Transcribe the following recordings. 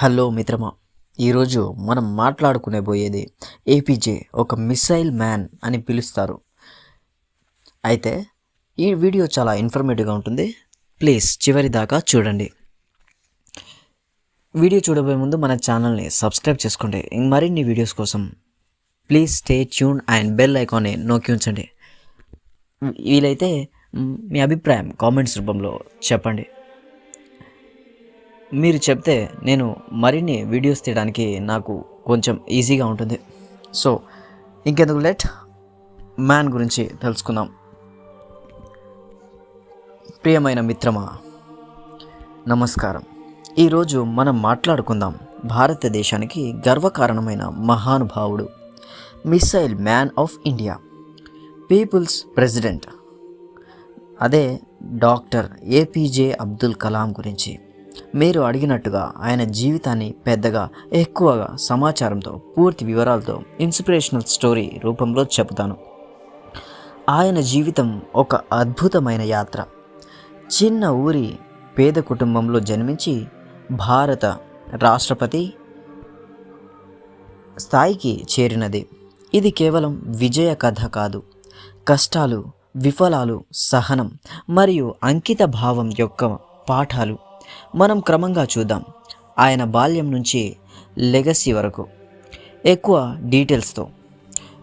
Hello మిత్రమా ఈరోజు మనం మాట్లాడుకునే పోయేది ఏపీజే ఒక మిసైల్ మ్యాన్ అని పిలుస్తారు. అయితే ఈ వీడియో చాలా ఇన్ఫర్మేటివ్గా ఉంటుంది. ప్లీజ్ చివరి దాకా చూడండి. వీడియో చూడబోయే ముందు మన ఛానల్ని సబ్స్క్రైబ్ చేసుకోండి. ఇంక మరిన్ని వీడియోస్ కోసం please stay tune and bell ఐకాన్ని నొక్కి ఉంచండి. వీలైతే మీ అభిప్రాయం కామెంట్స్ రూపంలో చెప్పండి. మీరు చెప్తే నేను మరిన్ని వీడియోస్ తీయడానికి నాకు కొంచెం ఈజీగా ఉంటుంది. సో ఇంకెందుకు లెట్? మ్యాన్ గురించి తెలుసుకుందాం. ప్రియమైన మిత్రమా నమస్కారం. ఈరోజు మనం మాట్లాడుకుందాం భారతదేశానికి గర్వకారణమైన మహానుభావుడు missile man of India people's president. అదే డాక్టర్ ఏపీజే అబ్దుల్ కలాం గురించి. మీరు అడిగినట్టుగా ఆయన జీవితాన్ని పెద్దగా ఎక్కువగా సమాచారంతో పూర్తి వివరాలతో ఇన్స్పిరేషనల్ స్టోరీ రూపంలో చెబుతాను. ఆయన జీవితం ఒక అద్భుతమైన యాత్ర. చిన్న ఊరి పేద కుటుంబంలో జన్మించి భారత రాష్ట్రపతి స్థాయికి చేరినది. ఇది కేవలం విజయ కథ కాదు. కష్టాలు విఫలాలు సహనం మరియు అంకిత భావం యొక్క పాఠాలు. మనం క్రమంగా చూద్దాం. ఆయన బాల్యం నుంచి లెగసీ వరకు. ఎక్కువ డీటెయిల్స్తో.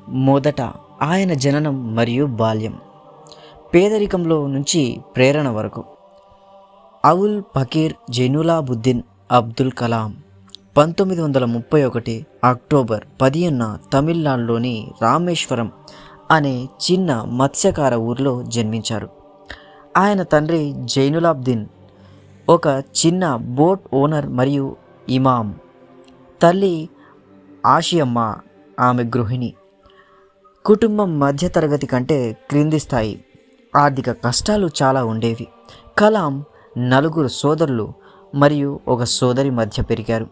మొదట ఆయన జననం మరియు బాల్యం. పేదరికంలో నుంచి ప్రేరణ వరకు. అవుల్ ఫకీర్ జైనులాబుద్దీన్ అబ్దుల్ కలాం పంతొమ్మిది వందల ముప్పై ఒకటి అక్టోబర్ పదిహేనున తమిళనాడులోని రామేశ్వరం అనే చిన్న మత్స్యకార ఊరిలో జన్మించారు. ఆయన తండ్రి జైనులాబ్దీన్ ఒక చిన్న బోట్ ఓనర్ మరియు ఇమాం తల్లి ఆషియమ్మ ఆమె గృహిణి. కుటుంబం మధ్యతరగతి కంటే క్రింది స్థాయి. ఆర్థిక కష్టాలు చాలా ఉండేవి. కలాం నలుగురు సోదరులు మరియు ఒక సోదరి మధ్య పెరిగారు.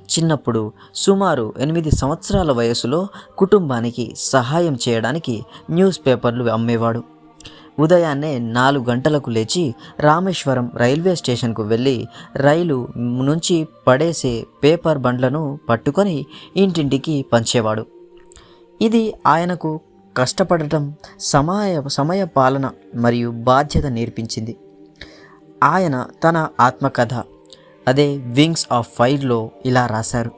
చిన్నప్పుడు సుమారు ఎనిమిది సంవత్సరాల వయసులో కుటుంబానికి సహాయం చేయడానికి న్యూస్ పేపర్లు అమ్మేవాడు. ఉదయాన్నే నాలుగు గంటలకు లేచి రామేశ్వరం రైల్వే స్టేషన్కు వెళ్ళి రైలు నుంచి పడేసే పేపర్ బండ్లను పట్టుకొని ఇంటింటికి పంచేవాడు. ఇది ఆయనకు కష్టపడటం సమయ సమయ పాలన మరియు బాధ్యత నేర్పించింది. ఆయన తన ఆత్మకథ అదే వింగ్స్ ఆఫ్ ఫైర్లో ఇలా రాశారు.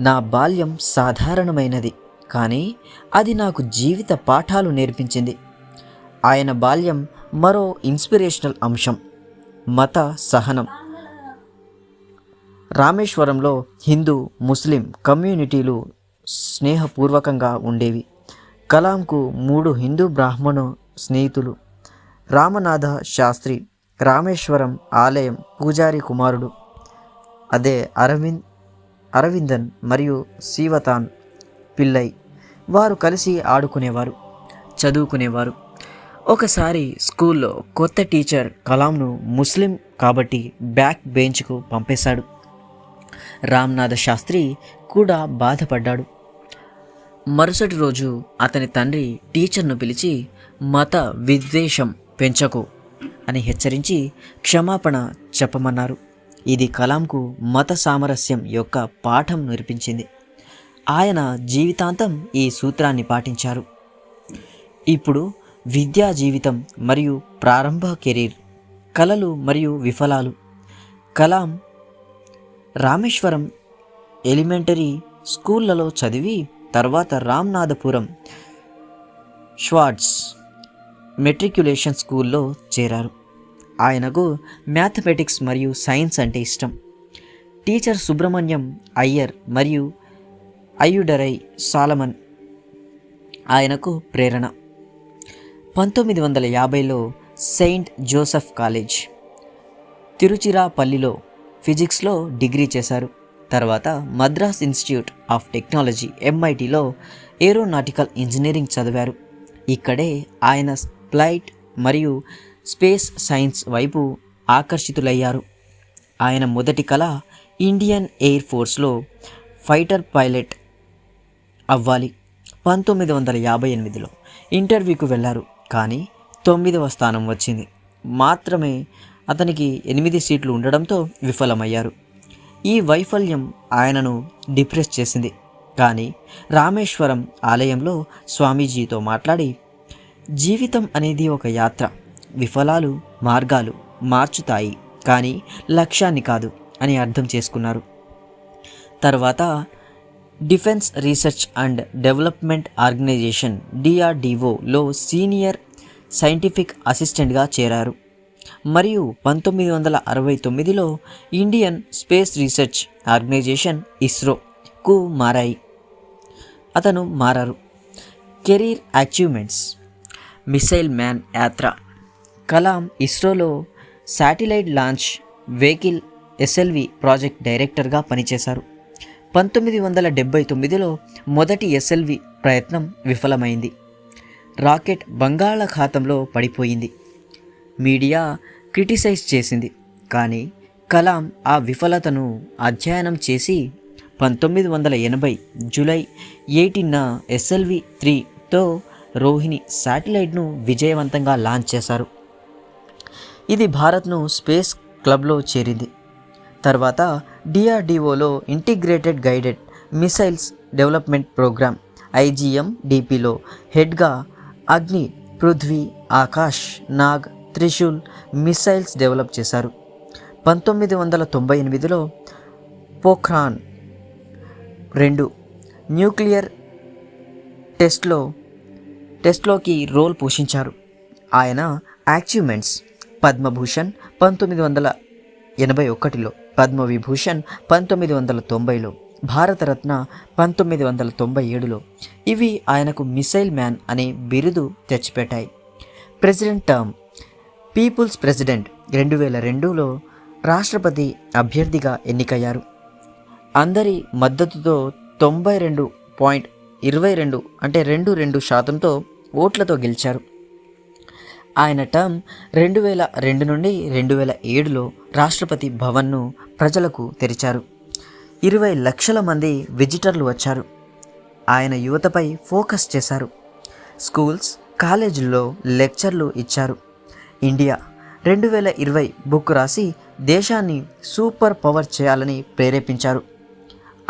నా బాల్యం సాధారణమైనది కానీ అది నాకు జీవిత పాఠాలు నేర్పించింది. ఆయన బాల్యం మరో ఇన్స్పిరేషనల్ అంశం మత సహనం. రామేశ్వరంలో హిందూ ముస్లిం కమ్యూనిటీలు స్నేహపూర్వకంగా ఉండేవి. కలాంకు మూడు హిందూ బ్రాహ్మణ స్నేహితులు. రామనాథ శాస్త్రి రామేశ్వరం ఆలయం పూజారి కుమారుడు. అదే అరవింద్ అరవిందన్ మరియు శివతాన్ పిల్లై. వారు కలిసి ఆడుకునేవారు చదువుకునేవారు. ఒకసారి స్కూల్లో కొత్త టీచర్ కలాంను ముస్లిం కాబట్టి బ్యాక్ బెంచ్కు పంపేశాడు. రామ్నాథ శాస్త్రి కూడా బాధపడ్డాడు. మరుసటి రోజు అతని తండ్రి టీచర్ను పిలిచి మత విద్వేషం పెంచకు అని హెచ్చరించి క్షమాపణ చెప్పమన్నారు. ఇది కలాంకు మత సామరస్యం యొక్క పాఠం నేర్పించింది. ఆయన జీవితాంతం ఈ సూత్రాన్ని పాటించారు. ఇప్పుడు విద్యా జీవితం మరియు ప్రారంభ కెరీర్. కళలు మరియు విఫలాలు. కలాం రామేశ్వరం ఎలిమెంటరీ స్కూళ్ళలో చదివి తర్వాత రామ్నాథపురం షవార్ట్స్ మెట్రిక్యులేషన్ స్కూల్లో చేరారు. ఆయనకు మ్యాథమెటిక్స్ మరియు సైన్స్ అంటే ఇష్టం. టీచర్ సుబ్రహ్మణ్యం అయ్యర్ మరియు అయ్యుడరై సాలమన్ ఆయనకు ప్రేరణ. పంతొమ్మిది వందల యాభైలో సెయింట్ జోసెఫ్ కాలేజ్ తిరుచిరాపల్లిలో ఫిజిక్స్లో డిగ్రీ చేశారు. తర్వాత మద్రాస్ ఇన్స్టిట్యూట్ ఆఫ్ టెక్నాలజీ ఎంఐటిలో ఏరోనాటికల్ ఇంజనీరింగ్ చదివారు. ఇక్కడే ఆయన ఫ్లైట్ మరియు స్పేస్ సైన్స్ వైపు ఆకర్షితులయ్యారు. ఆయన మొదటి కళ ఇండియన్ ఎయిర్ ఫోర్స్లో ఫైటర్ పైలట్ అవ్వాలి. పంతొమ్మిది వందల యాభై ఎనిమిదిలో ఇంటర్వ్యూకి వెళ్ళారు కానీ తొమ్మిదవ స్థానం వచ్చింది. మాత్రమే అతనికి ఎనిమిది సీట్లు ఉండడంతో విఫలమయ్యారు. ఈ వైఫల్యం ఆయనను డిప్రెస్ చేసింది. కానీ రామేశ్వరం ఆలయంలో స్వామీజీతో మాట్లాడి జీవితం అనేది ఒక యాత్ర. విఫలాలు మార్గాలు మార్చుతాయి. కానీ లక్ష్యాన్ని కాదు అని అర్థం చేసుకున్నారు. తర్వాత defence research and development organisation డిఆర్డిఓలో senior scientific అసిస్టెంట్గా చేరారు. మరియు పంతొమ్మిది వందల అరవై తొమ్మిదిలో ఇండియన్ స్పేస్ రీసెర్చ్ ఆర్గనైజేషన్ ఇస్రోకు మారాయి. అతను మారారు. కెరీర్ అచీవ్మెంట్స్ మిసైల్ మ్యాన్ యాత్ర Kalam ఇస్రోలో satellite launch vehicle SLV project డైరెక్టర్గా పనిచేశారు. పంతొమ్మిది వందల డెబ్బై తొమ్మిదిలో మొదటి ఎస్ఎల్వి ప్రయత్నం విఫలమైంది. రాకెట్ బంగాళాఖాతంలో పడిపోయింది. మీడియా క్రిటిసైజ్ చేసింది. కానీ కలాం ఆ విఫలతను అధ్యయనం చేసి పంతొమ్మిది వందల ఎనభై జూలై ఎయిటీన్న ఎస్ఎల్వి త్రీతో రోహిణి శాటిలైట్ను విజయవంతంగా లాంచ్ చేశారు. ఇది భారత్ను స్పేస్ క్లబ్లో చేరింది. తర్వాత డిఆర్డిఓలో integrated guided missiles development programme IGM డిపిలో హెడ్గా అగ్ని పృథ్వీ ఆకాష్ నాగ్ త్రిశూల్ మిసైల్స్ డెవలప్ చేశారు. పంతొమ్మిది వందల తొంభై ఎనిమిదిలో పోఖ్రాన్ రెండు న్యూక్లియర్ టెస్ట్లో టెస్ట్లోకి రోల్ పోషించారు. ఆయన అచీవ్మెంట్స్ పద్మభూషణ్ పంతొమ్మిది వందల ఎనభై ఒకటిలో పద్మవిభూషణ్ పంతొమ్మిది వందల తొంభైలో భారతరత్న పంతొమ్మిది వందల తొంభై ఏడులో. ఇవి ఆయనకు మిసైల్ మ్యాన్ అనే బిరుదు తెచ్చిపెట్టాయి. ప్రెసిడెంట్ టర్మ్ పీపుల్స్ ప్రెసిడెంట్ రెండు వేల రెండులో రాష్ట్రపతి అభ్యర్థిగా ఎన్నికయ్యారు. అందరి మద్దతుతో తొంభై రెండు పాయింట్ ఇరవై రెండు అంటే రెండు రెండు శాతంతో ఓట్లతో గెలిచారు. ఆయన టర్మ్ రెండు వేల రెండు నుండి రెండు వేల ఏడులో రాష్ట్రపతి భవన్ను ప్రజలకు తెరిచారు. ఇరవై లక్షల మంది విజిటర్లు వచ్చారు. ఆయన యువతపై ఫోకస్ చేశారు. స్కూల్స్ కాలేజీల్లో లెక్చర్లు ఇచ్చారు. ఇండియా రెండు వేల ఇరవై బుక్ రాసి దేశాన్ని సూపర్ పవర్ చేయాలని ప్రేరేపించారు.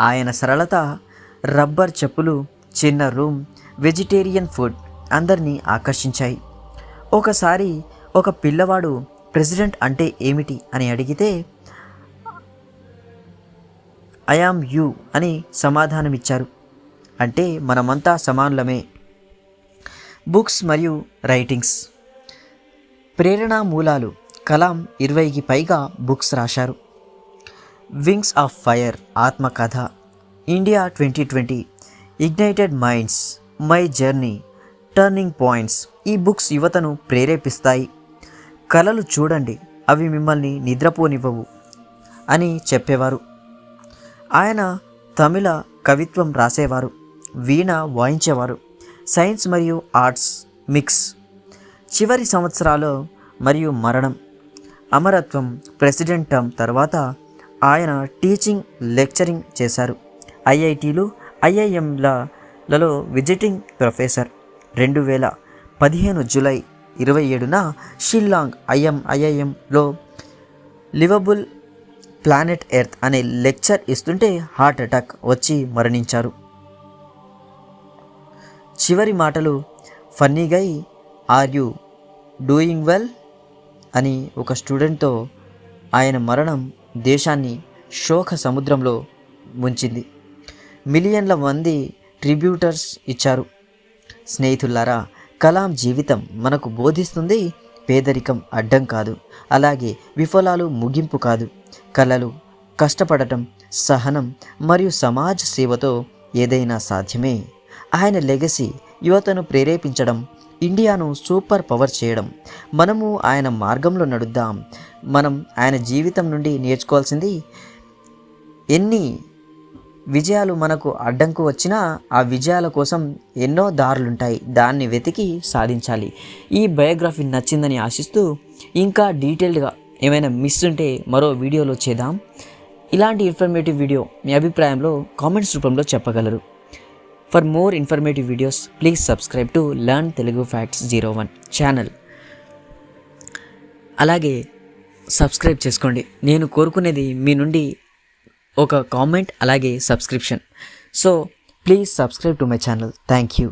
ఆయన సరళత రబ్బర్ చెప్పులు చిన్న రూమ్ వెజిటేరియన్ ఫుడ్ అందరినీ ఆకర్షించాయి. ఒకసారి ఒక పిల్లవాడు ప్రెసిడెంట్ అంటే ఏమిటి అని అడిగితే ఐఆమ్ యూ అని సమాధానమిచ్చారు. అంటే మనమంతా సమానులమే. బుక్స్ మరియు రైటింగ్స్. ప్రేరణా మూలాలు కలాం ఇరవైకి పైగా బుక్స్ రాశారు. వింగ్స్ ఆఫ్ ఫైర్ ఆత్మకథ India twenty twenty ignited minds my journey turning points ఈ బుక్స్ యువతను ప్రేరేపిస్తాయి. కళలు చూడండి అవి మిమ్మల్ని నిద్రపోనివ్వవు అని చెప్పేవారు. ఆయన తమిళ కవిత్వం రాసేవారు వీణ వాయించేవారు. సైన్స్ మరియు ఆర్ట్స్ మిక్స్. చివరి సంవత్సరాలు మరియు మరణం. అమరత్వం ప్రెసిడెంట్ టర్మ్ తర్వాత ఆయన టీచింగ్ లెక్చరింగ్ చేశారు. ఐఐటీలు ఐఐఎంలలో విజిటింగ్ ప్రొఫెసర్. రెండు వేల పదిహేను జూలై ఇరవై ఏడున షిల్లాంగ్ ఐఎం ఐఐఎంలో లివబుల్ ప్లానెట్ ఎర్త్ అనే లెక్చర్ ఇస్తుంటే హార్ట్ అటాక్ వచ్చి మరణించారు. చివరి మాటలు funny guy are you doing well? అని ఒక స్టూడెంట్తో ఆయన మరణం దేశాన్ని శోక సముద్రంలో ముంచింది. మిలియన్ల మంది ట్రిబ్యూటర్స్ ఇచ్చారు. స్నేహితులారా కలాం జీవితం మనకు బోధిస్తుంది పేదరికం అడ్డం కాదు అలాగే విఫలాలు ముగింపు కాదు. కళలు కష్టపడటం సహనం మరియు సమాజ సేవతో ఏదైనా సాధ్యమే. ఆయన లెగసీ యువతను ప్రేరేపించడం ఇండియాను సూపర్ పవర్ చేయడం. మనము ఆయన మార్గంలో నడుద్దాం. మనం ఆయన జీవితం నుండి నేర్చుకోవాల్సింది ఎన్ని విజయాలు మనకు అడ్డంకు వచ్చినా ఆ విజయాల కోసం ఎన్నో దారులుంటాయి. దాన్ని వెతికి సాధించాలి. ఈ బయోగ్రఫీ నచ్చిందని ఆశిస్తూ ఇంకా డీటెయిల్డ్గా ఏమైనా మిస్ ఉంటే మరో వీడియోలో చేద్దాం. ఇలాంటి ఇన్ఫర్మేటివ్ వీడియో మీ అభిప్రాయంలో కామెంట్స్ రూపంలో చెప్పగలరు. For more informative videos please subscribe to learn Telugu facts zero one channel అలాగే సబ్స్క్రైబ్ చేసుకోండి. నేను కోరుకునేది మీ నుండి ఒక కామెంట్ అలాగే subscription. So please subscribe to my channel thank you